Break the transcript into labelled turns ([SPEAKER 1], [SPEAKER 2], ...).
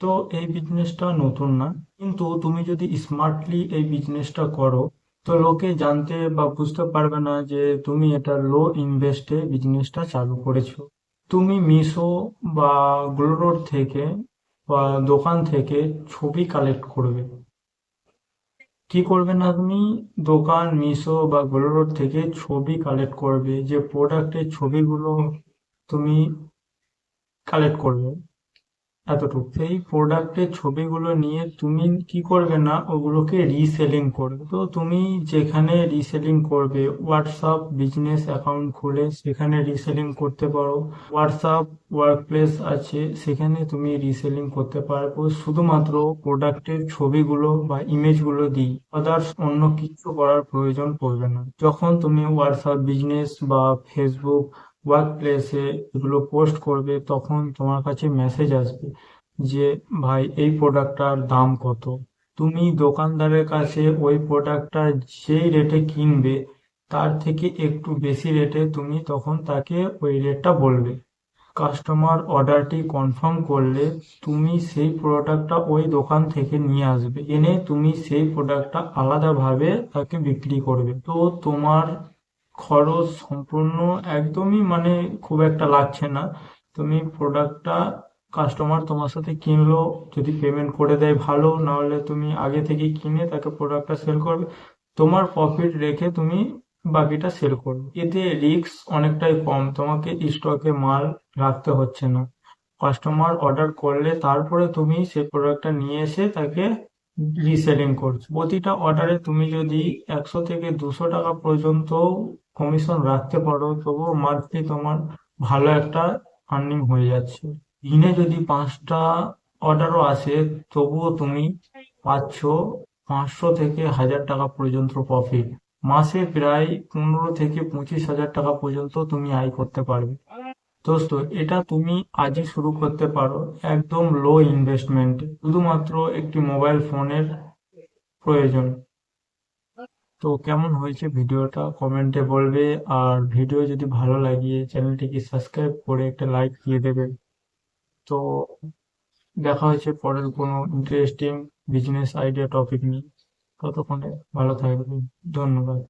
[SPEAKER 1] তো এই বিজনেসটা নতুন না। কিন্তু তুমি যদি স্মার্টলি এই বিজনেসটা করো, তো লোকে জানতে বা বুঝতে পারবে না যে তুমি এটা লো ইনভেস্টে বিজনেসটা চালু করেছ। তুমি মিশো বা গ্লোরোড থেকে বা দোকান থেকে ছবি কালেক্ট করবে। কি করবে না তুমি? দোকান, মিশো বা গ্লোরোড থেকে ছবি কালেক্ট করবে। যে প্রোডাক্টের ছবিগুলো তুমি কালেক্ট করবে। এতটুকু। সেই প্রোডাক্টের ছবিগুলো নিয়ে তুমি কি করবে না, ওগুলোকে রিসেলিং করবে। তো তুমি যেখানে রিসেলিং করবে হোয়াটসঅ্যাপ বিজনেস অ্যাকাউন্ট খুলে সেখানে রিসেলিং করতে পারো। হোয়াটসঅ্যাপ ওয়ার্ক প্লেস আছে, সেখানে তুমি রিসেলিং করতে পারব। শুধুমাত্র প্রোডাক্টের ছবিগুলো বা ইমেজগুলো দিই আদার্স অন্য কিছু করার প্রয়োজন পড়বে না। যখন তুমি হোয়াটসঅ্যাপ বিজনেস বা ফেসবুক ওয়ার্ক প্লেসে এগুলো পোস্ট করবে, তখন তোমার কাছে মেসেজ আসবে যে, ভাই, এই প্রোডাক্টটার দাম কত? তুমি দোকানদারের কাছে ওই প্রোডাক্টটা যেই রেটে কিনবে, তার থেকে একটু বেশি রেটে তুমি তখন তাকে ওই রেটটা বলবে। কাস্টমার অর্ডারটি কনফার্ম করলে তুমি সেই প্রোডাক্টটা ওই দোকান থেকে নিয়ে আসবে। এনে তুমি সেই প্রোডাক্টটা আলাদাভাবে তাকে বিক্রি করবে। তো তোমার খরচ সম্পূর্ণ একদমই মানে খুব একটা লাগছে না। তুমি প্রোডাক্টটা কাস্টমার তোমার সাথে কিনলো, যদি পেমেন্ট করে দেয় ভালো না হলে তুমি আগে থেকে কিনে তাকে প্রোডাক্টটা সেল করবে। তোমার প্রফিট রেখে তুমি বাকিটা সেল করবে। এতে রিস্ক অনেকটাই কম, তোমাকে স্টকে মাল রাখতে হচ্ছে না। কাস্টমার অর্ডার করলে তারপরে তুমি সেই প্রোডাক্টটা নিয়ে এসে তাকে রিসেলিং করছ। প্রতিটা অর্ডারে তুমি যদি একশো থেকে দুশো টাকা পর্যন্ত কমিশন রাখতে পারো, তবুও মান্থলি তোমার ভালো একটা আর্নিং হয়ে যাচ্ছে। দিনে যদি পাঁচটা অর্ডারও আসে, তবুও তুমি পাচ্ছ পাঁচশো থেকে হাজার টাকা পর্যন্ত প্রফিট মাসে প্রায় পনেরো থেকে পঁচিশ হাজার টাকা পর্যন্ত তুমি আয় করতে পারবে। দোস্ত, এটা তুমি আজই শুরু করতে পারো একদম লো ইনভেস্টমেন্ট শুধুমাত্র একটি মোবাইল ফোনের প্রয়োজন। তো কেমন হয়েছে ভিডিওটা? কমেন্টে বলবে। আর ভিডিও যদি ভালো লাগে, চ্যানেলটিকে সাবস্ক্রাইব করে একটা লাইক দিয়ে দেবে। তো দেখা হয়েছে পরের কোনো ইন্টারেস্টিং বিজনেস আইডিয়া টপিক নিয়ে। ততক্ষণে ভালো থাকবে ধন্যবাদ।